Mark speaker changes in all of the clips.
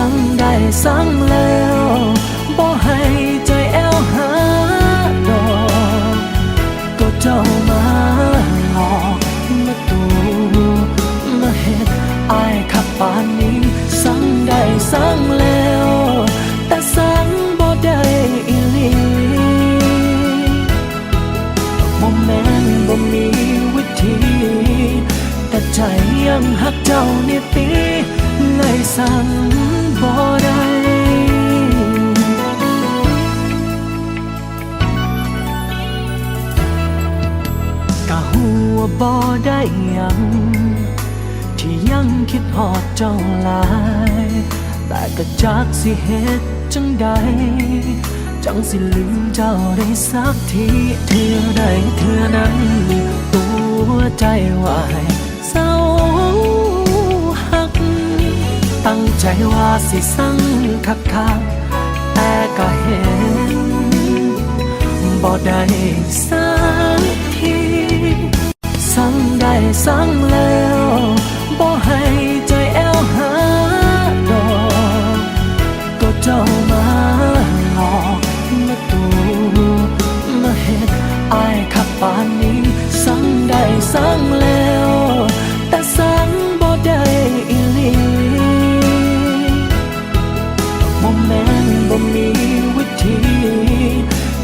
Speaker 1: สั่งได้สั่งแล้วบ่ให้ใจแอวหาดอกก็เจ้ามาหลอกมาตูมาเฮ็ดอายขับปานนี้สั่งได้สั่งแล้วแต่สั่งบ่ได้อีหลีบ่แม่นบ่มีวิธีแต่ใจยังหักเจ้านี่ตีเลยสั่ง กะหัวบ่ได้ยัง ที่ยังคิดหอดเจ้าหลาย แต่ก็จักสิเหตุจังใด จังสิลืมเจ้าได้สักทีเทื่อใดเทื่อนั้น ตัวใจวายเศร้าหัก ตั้งใจว่าสิสั่งคักคักแต่ก็เห็นบ่ได้สัก สั่งได้สั่งแล้วบ่ให้ใจแอวหาดอกก็เจ้ามาหลอกมาตูมาเฮ็ดอายขับปานนี้สั่งได้สั่งแล้ว แต่สั่งบ่ได้อีหลีบ่แม่นบ่มีวิธี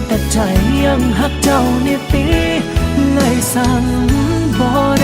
Speaker 1: แต่ใจยังหักเจ้านี่ตีเลยสั่ง บ่ได้